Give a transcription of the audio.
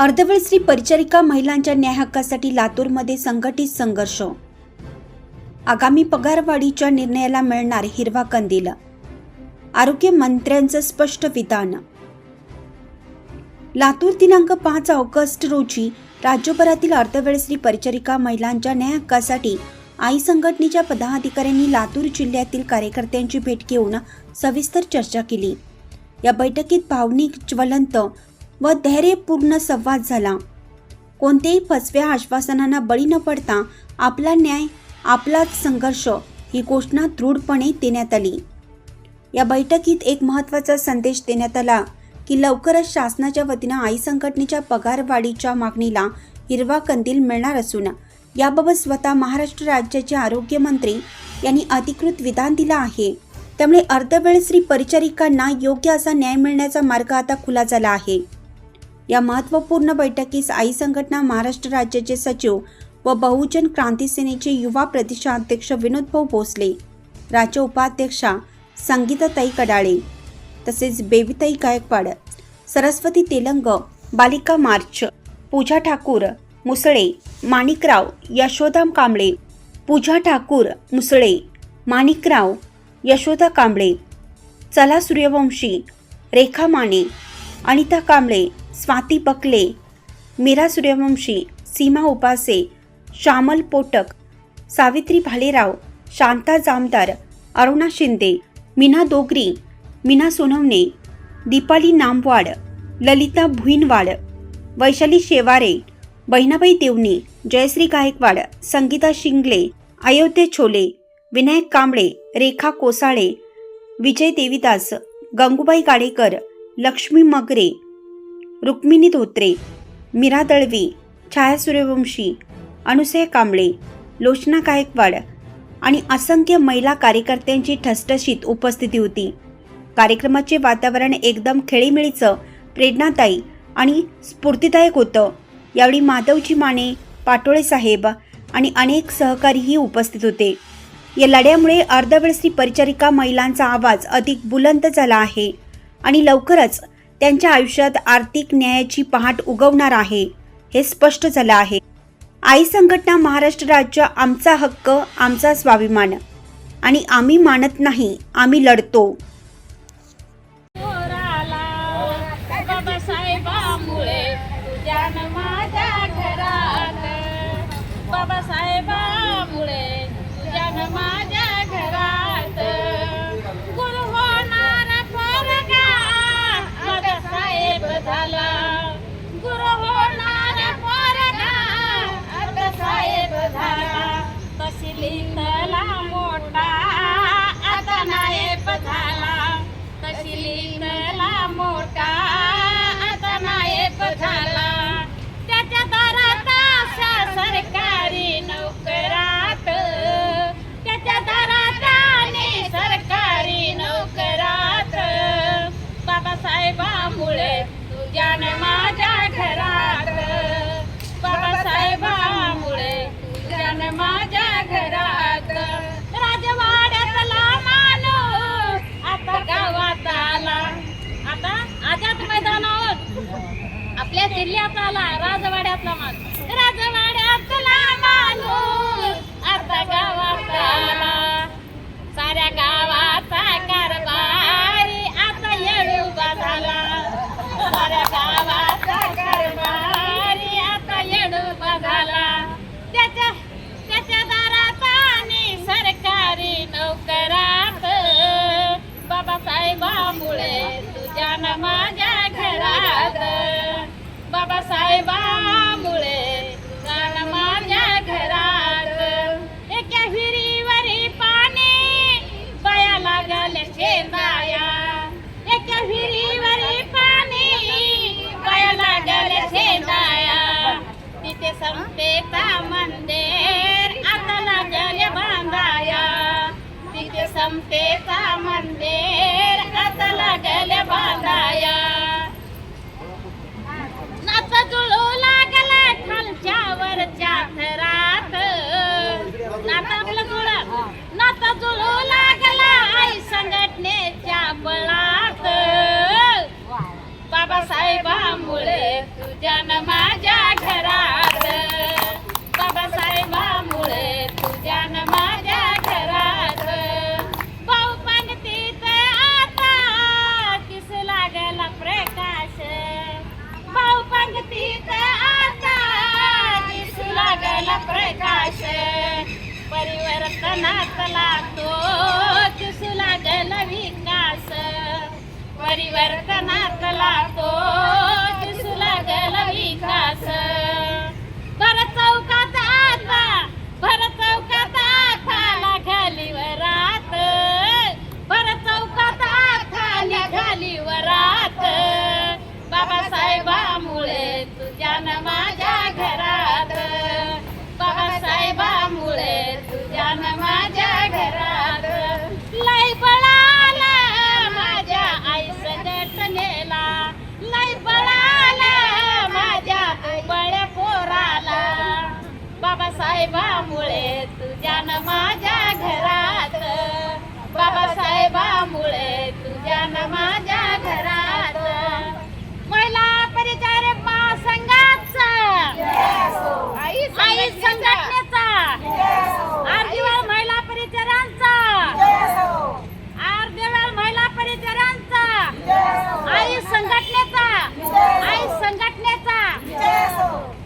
अर्धवेळ स्त्री परिचारिका महिलांच्या न्याय हक्कासाठी लातूरमध्ये संघटित संघर्ष. आगामी पगारवाढीच्या निर्णयाला मिळणार हिरवा कंदील. आरोग्य मंत्र्यांचं स्पष्ट विधान. लातूर दिनांक पाच ऑगस्ट रोजी राज्यभरातील अर्धवेळ स्त्री परिचारिका महिलांच्या न्याय हक्कासाठी आई संघटनेच्या पदाधिकाऱ्यांनी लातूर जिल्ह्यातील कार्यकर्त्यांची भेट घेऊन सविस्तर चर्चा केली. या बैठकीत भावनिक ज्वलंत व धैर्यपूर्ण संवाद झाला. कोणत्याही फसव्या आश्वासनांना बळी न पडता आपला न्याय आपलाच संघर्ष ही घोषणा दृढपणे देण्यात आली. या बैठकीत एक महत्त्वाचा संदेश देण्यात आला की लवकरच शासनाच्या वतीनं आई संघटनेच्या पगारवाढीच्या मागणीला हिरवा कंदील मिळणार असून याबाबत स्वतः महाराष्ट्र राज्याचे आरोग्यमंत्री यांनी अधिकृत विधान दिलं आहे. त्यामुळे अर्धवेळ श्री परिचारिकांना योग्य असा न्याय मिळण्याचा मार्ग आता खुला झाला आहे. या महत्त्वपूर्ण बैठकीस आई संघटना महाराष्ट्र राज्याचे सचिव व बहुजन क्रांती सेनेचे युवा प्रदेशाध्यक्ष विनोद भाऊ भोसले राज्य उपाध्यक्षा संगीताताई कडाळे तसेच बेबीताई गायकवाड सरस्वती तेलंग बालिका मार्च पूजा ठाकूर मुसळे माणिकराव यशोदाम कांबळे पूजा ठाकूर मुसळे माणिकराव यशोदा कांबळे चला सूर्यवंशी रेखा माने अनिता कांबळे स्वाती बकले मीरा सूर्यवंशी सीमा उपासे श्यामल पोटक सावित्री भालेराव शांता जामदार अरुणा शिंदे मीना दोगरी मीना सोनवणे दीपाली नामवाड ललिता भुईनवाड वैशाली शेवारे बहिणाबाई देवणे जयश्री गायकवाड संगीता शिंगले अयोध्ये छोले विनायक कांबळे रेखा कोसाळे विजय देवीदास गंगूबाई गाडेकर लक्ष्मी मगरे रुक्मिणी धोत्रे मीरा दळवी छाया सूर्यवंशी अनुसय कांबळे लोचना गायकवाड आणि असंख्य महिला कार्यकर्त्यांची ठसठशीत उपस्थिती होती. कार्यक्रमाचे वातावरण एकदम खेळीमेळीचं प्रेरणादायी आणि स्फूर्तिदायक होतं. यावेळी माधवजी माने पाटोळे साहेब आणि अनेक सहकारीही उपस्थित होते. या लढ्यामुळे अर्धवेळ परिचारिका महिलांचा आवाज अधिक बुलंद झाला आहे आणि लवकरच त्यांच्या आयुष्यात आर्थिक न्यायाची पहाट उगवणार आहे हे स्पष्ट झालं आहे. आई संघटना महाराष्ट्र राज्य आमचा हक्क आमचा स्वाभिमान. आणि आम्ही मानत नाही आम्ही लढतो. तुझ्यानं माझ्या घरात बाबासाहेबामुळे तुझ्यानं माझ्या घरात. एका विहिरीवरी पाणी बाया लागले शेंदाया. एका विहिरीवरी पाणी बाया लागले शेंदाया. तिथे संपेता मंदिर? आता लागले बांधाया तिथे संपेता मामुळे तुझ्या न माझ्या घरात. बाबासाहेब मामुळे तुझ्या माझ्या घरात. भाऊ पण आता किस लागला प्रकाश. भाऊ पण आता किस लागला प्रकाश. परिवर्तनातला तो किस लागला विकास. परिवर्तनातला आली वर